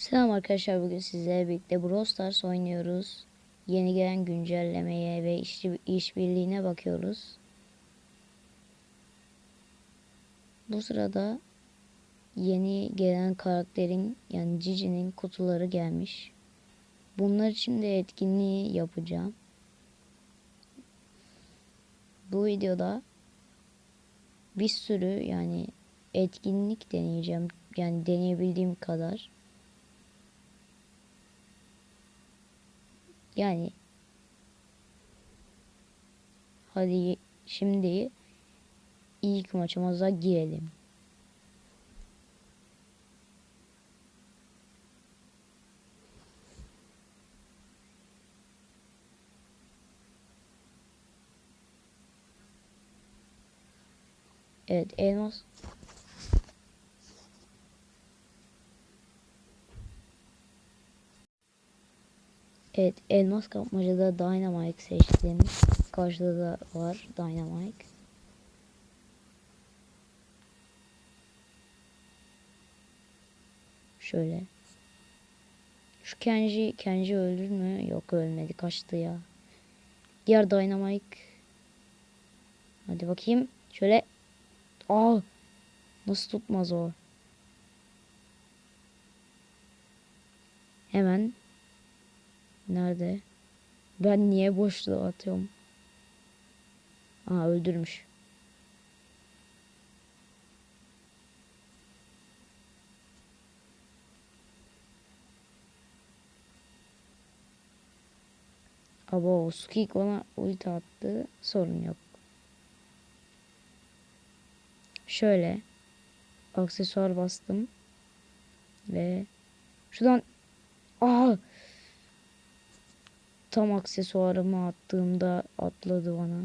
Selam arkadaşlar bugün sizlerle birlikte Brawl Stars oynuyoruz. Yeni gelen güncellemeye ve iş, bakıyoruz. Bu sırada yeni gelen karakterin yani Cici'nin kutuları gelmiş. Bunlar için de etkinliği yapacağım. Bu videoda bir sürü yani etkinlik deneyeceğim. Yani deneyebildiğim kadar. Yani hadi şimdi ilk maçımıza girelim. Evet elmas. Evet elmas kapmacada Dynamite seçtim. Karşıda da var Dynamite. Şöyle. Şu Kenji, Kenji öldür mü? Yok ölmedi kaçtı ya. Diğer Dynamite. Hadi bakayım. Şöyle. Aa! Nasıl tutmaz o? Hemen. Nerede? Ben niye boşluğa atıyorum? Aa öldürmüş. Abo Skik ona ulti attı. Sorun yok. Şöyle aksesuar bastım ve şuradan aa tam aksesuarımı attığımda atladı bana.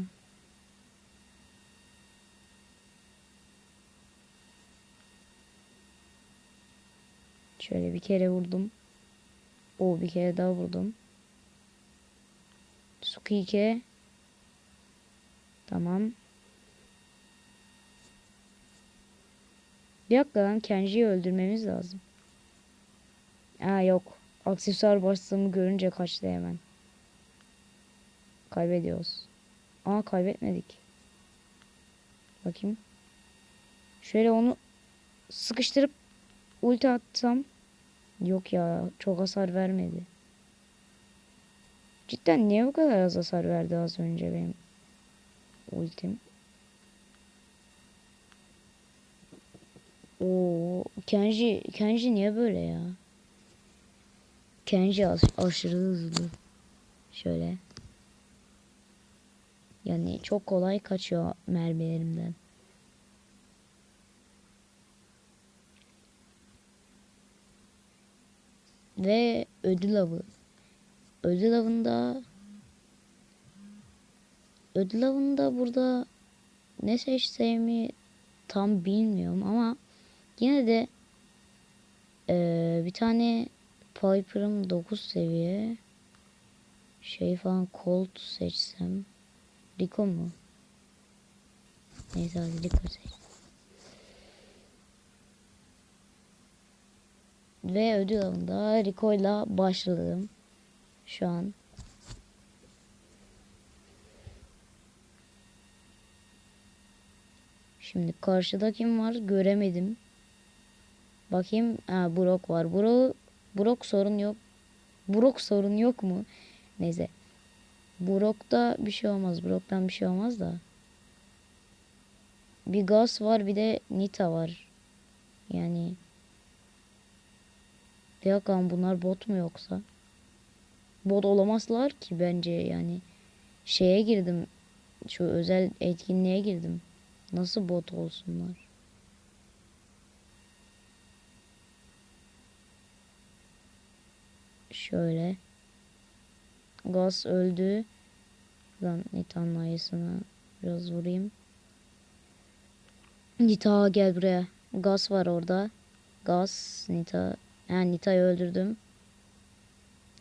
Şöyle bir kere vurdum. O bir kere daha vurdum. Sukike. Tamam. Bir dakika lan Kenji'yi öldürmemiz lazım. Aa yok. Aksesuar bastığımı görünce kaçtı hemen. Kaybediyoruz. Aa kaybetmedik. Bakayım. Şöyle onu sıkıştırıp ulti atsam. Yok ya çok hasar vermedi. Cidden niye bu kadar az hasar verdi az önce benim ultim? Oo, Kenji, Kenji niye böyle ya? Kenji aş aşırı hızlı. Şöyle. Yani çok kolay kaçıyor mermilerimden. Ve ödül avı. Ödül avında ödül avında burada ne seçsemi tam bilmiyorum ama yine de ee, bir tane Piper'ım 9 seviye şey falan Colt seçsem Rico mu? Neyse hadi Rico seç. Ve ödül avında Rico ile başladım. Şu an. Şimdi karşıda kim var göremedim. Bakayım. Ha Brock var. Brock, Brock sorun yok. Brock sorun yok mu? Neyse. Brock'ta bir şey olmaz. Brock'tan bir şey olmaz da. Bir Gus var bir de Nita var. Yani. Dakika bunlar bot mu yoksa? Bot olamazlar ki bence yani. Şeye girdim. Şu özel etkinliğe girdim. Nasıl bot olsunlar? Şöyle. Gaz öldü. Lan Nita'nın ayısına biraz vurayım. Nita gel buraya. Gaz var orada. Gaz Nita. Yani Nita'yı öldürdüm.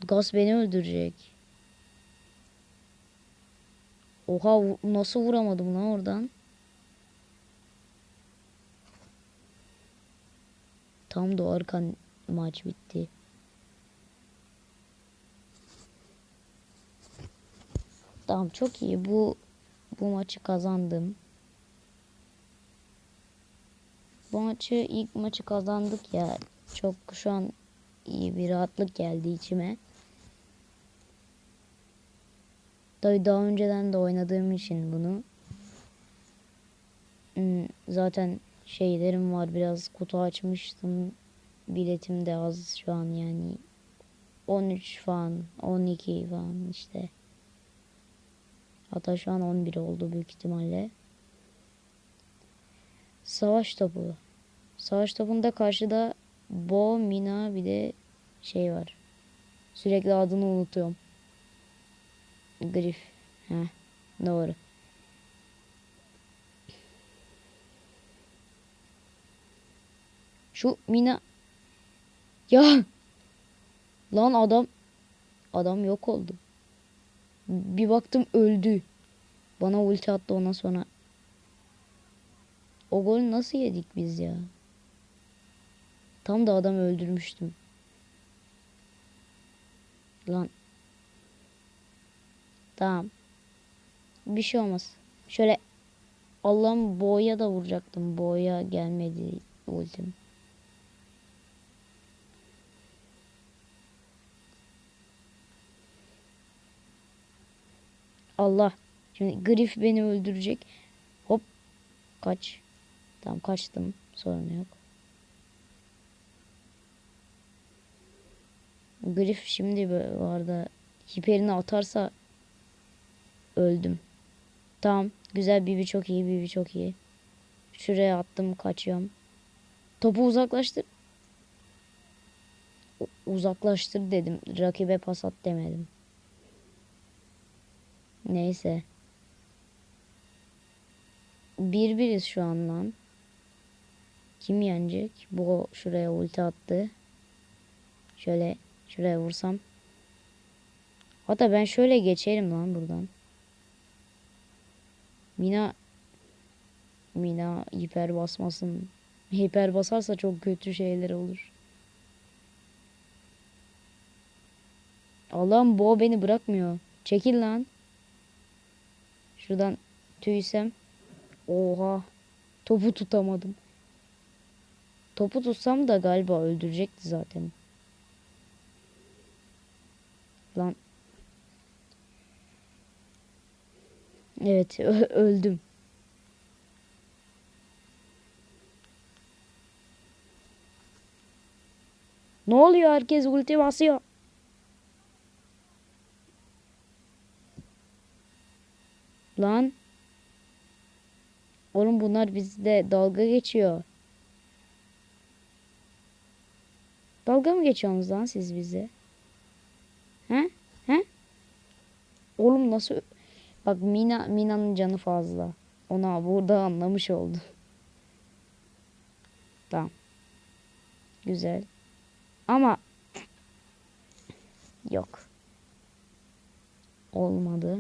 Gaz beni öldürecek. Oha nasıl vuramadım lan oradan? Tam da arkan maç bitti. Tamam çok iyi. Bu bu maçı kazandım. Bu maçı ilk maçı kazandık ya. Çok şu an iyi bir rahatlık geldi içime. Tabii daha önceden de oynadığım için bunu. Hmm, Zaten şeylerim var biraz kutu açmıştım. Biletim de az şu an yani. 13 falan 12 falan işte. Hatta şu an 11 oldu büyük ihtimalle. Savaş topu. Savaş topunda karşıda Bo, Mina bir de şey var. Sürekli adını unutuyorum. Grif. Heh, doğru. Şu Mina ya lan adam adam yok oldu. Bir baktım öldü. Bana ulti attı ondan sonra. O golü nasıl yedik biz ya? Tam da adamı öldürmüştüm. Lan. Tamam. Bir şey olmaz. Şöyle Allah'ım boya da vuracaktım. Boya gelmedi ultim. Allah. Şimdi Grif beni öldürecek. Hop. Kaç. Tamam kaçtım. Sorun yok. Grif şimdi bu arada hiperini atarsa öldüm. Tamam. Güzel Bibi çok iyi. Bibi çok iyi. Şuraya attım. Kaçıyorum. Topu uzaklaştır. U- Uzaklaştır dedim. Rakibe pas at demedim. Neyse. Bir biriz şu an lan. Kim yenecek? Bu şuraya ulti attı. Şöyle şuraya vursam. Hatta ben şöyle geçerim lan buradan. Mina Mina hiper basmasın. Hiper basarsa çok kötü şeyler olur. Allah'ım bu beni bırakmıyor. Çekil lan. Şuradan tüysem. Oha. Topu tutamadım. Topu tutsam da galiba öldürecekti zaten. Lan. Evet öldüm. Ne oluyor? Herkes ulti basıyor. Lan. Oğlum bunlar bizde dalga geçiyor. Dalga mı geçiyorsunuz lan siz bize? He? He? Oğlum nasıl... Bak Mina Mina'nın canı fazla. Ona burada anlamış oldu. Tamam. Güzel. Ama yok. Olmadı.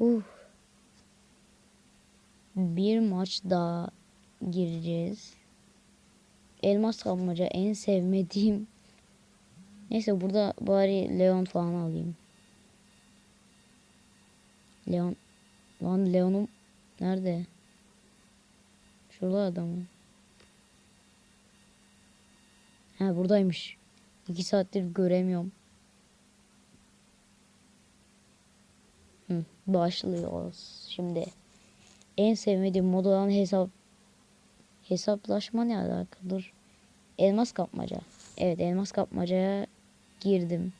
Uh. Bir maç daha gireceğiz. Elmas kapmaca en sevmediğim. Neyse burada bari Leon falan alayım. Leon. Lan Leon'um nerede? Şurada adamı. Ha buradaymış. İki saattir göremiyorum. Hı, başlıyoruz. Şimdi en sevmediğim mod olan hesap hesaplaşma ne alaka? Dur. Elmas kapmaca. Evet elmas kapmacaya girdim.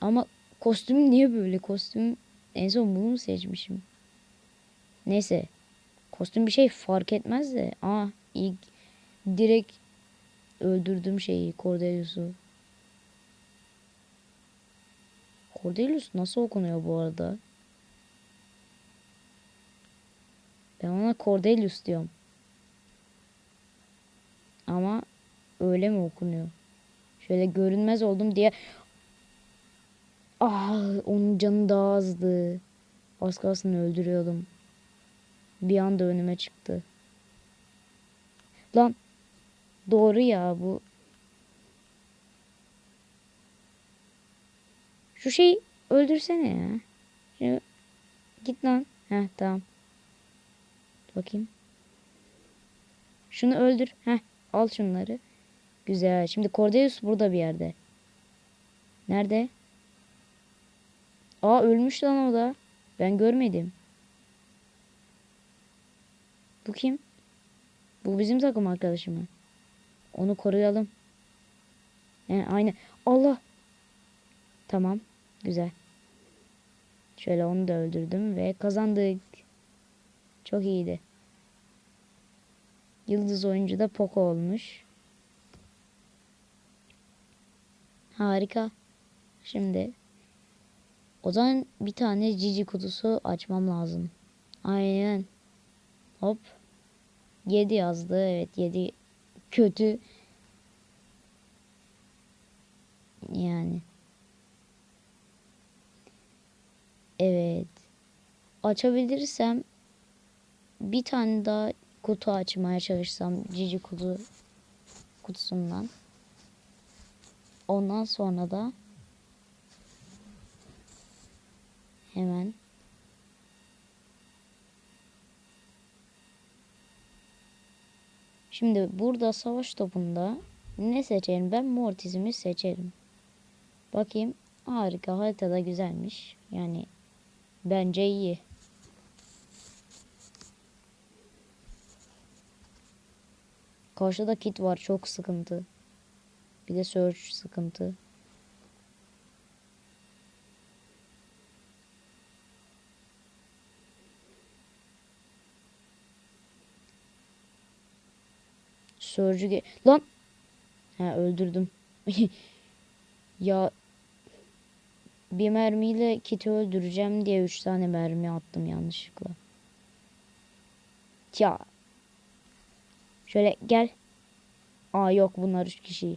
Ama kostüm niye böyle? Kostüm en son bunu mu seçmişim? Neyse. Kostüm bir şey fark etmez de. Aa ilk direkt öldürdüm şeyi Cordelius'u. Cordelius nasıl okunuyor bu arada? Ben ona Cordelius diyorum. Ama öyle mi okunuyor? Şöyle görünmez oldum diye. Ah onun canı daha azdı. Az kalsın öldürüyordum. Bir anda önüme çıktı. Lan doğru ya bu. Şu şeyi öldürsene ya. Şu, git lan. Heh tamam. Bakayım. Şunu öldür. Heh al şunları. Güzel. Şimdi Cordeus burada bir yerde. Nerede? Aa ölmüş lan o da. Ben görmedim. Bu kim? Bu bizim takım arkadaşı mı? Onu koruyalım. Yani aynı. Allah. Tamam. Güzel. Şöyle onu da öldürdüm ve kazandık. Çok iyiydi. Yıldız oyuncu da Poco olmuş. Harika. Şimdi o zaman bir tane cici kutusu açmam lazım. Aynen. Hop. 7 yazdı. Evet 7 kötü. Yani. Evet. Açabilirsem bir tane daha kutu açmaya çalışsam cici kutu kutusundan. Ondan sonra da hemen Şimdi burada savaş topunda ne seçerim? Ben Mortis'imi seçerim. Bakayım. Harika. Haritada güzelmiş. Yani bence iyi. Karşıda kit var. Çok sıkıntı. Bir de search sıkıntı. Sörcü Lan! Ha öldürdüm. ya bir mermiyle kiti öldüreceğim diye üç tane mermi attım yanlışlıkla. Ya. Şöyle gel. Aa yok bunlar üç kişi.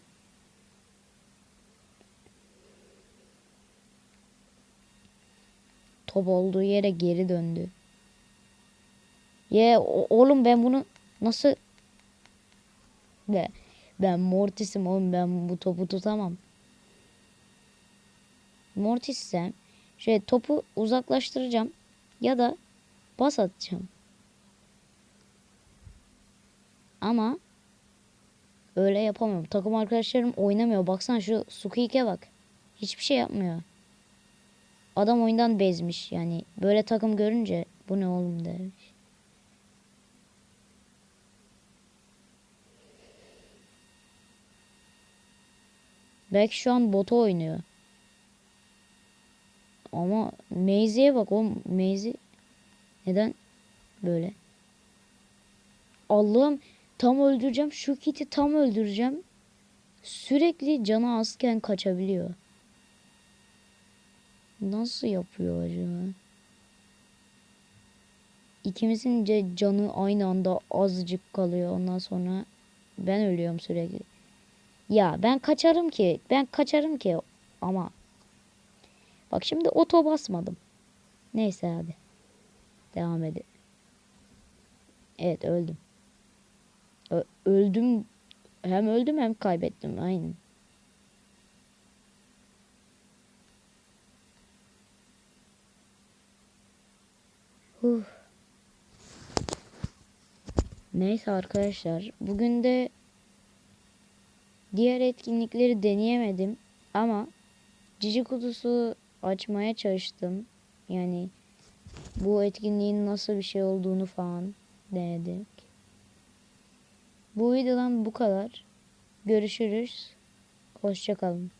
Top olduğu yere geri döndü. Ye oğlum ben bunu nasıl Be, ben Mortis'im oğlum ben bu topu tutamam. Mortis'sem şöyle topu uzaklaştıracağım ya da pas atacağım. Ama öyle yapamıyorum. Takım arkadaşlarım oynamıyor. Baksana şu Sukike bak. Hiçbir şey yapmıyor. Adam oyundan bezmiş yani. Böyle takım görünce bu ne oğlum demiş. Belki şu an bota oynuyor. Ama Maze'ye bak o Maze neden böyle? Allah'ım tam öldüreceğim. Şu kiti tam öldüreceğim. Sürekli canı azken kaçabiliyor. Nasıl yapıyor acaba? İkimizin de canı aynı anda azıcık kalıyor. Ondan sonra ben ölüyorum sürekli. Ya ben kaçarım ki. Ben kaçarım ki ama bak şimdi oto basmadım. Neyse hadi. Devam edelim. Evet öldüm. Ö- öldüm. Hem öldüm hem kaybettim. Aynen. Huh. Neyse arkadaşlar. Bugün de Diğer etkinlikleri deneyemedim ama cici kutusu açmaya çalıştım. Yani bu etkinliğin nasıl bir şey olduğunu falan denedik. Bu videodan bu kadar. Görüşürüz. Hoşçakalın.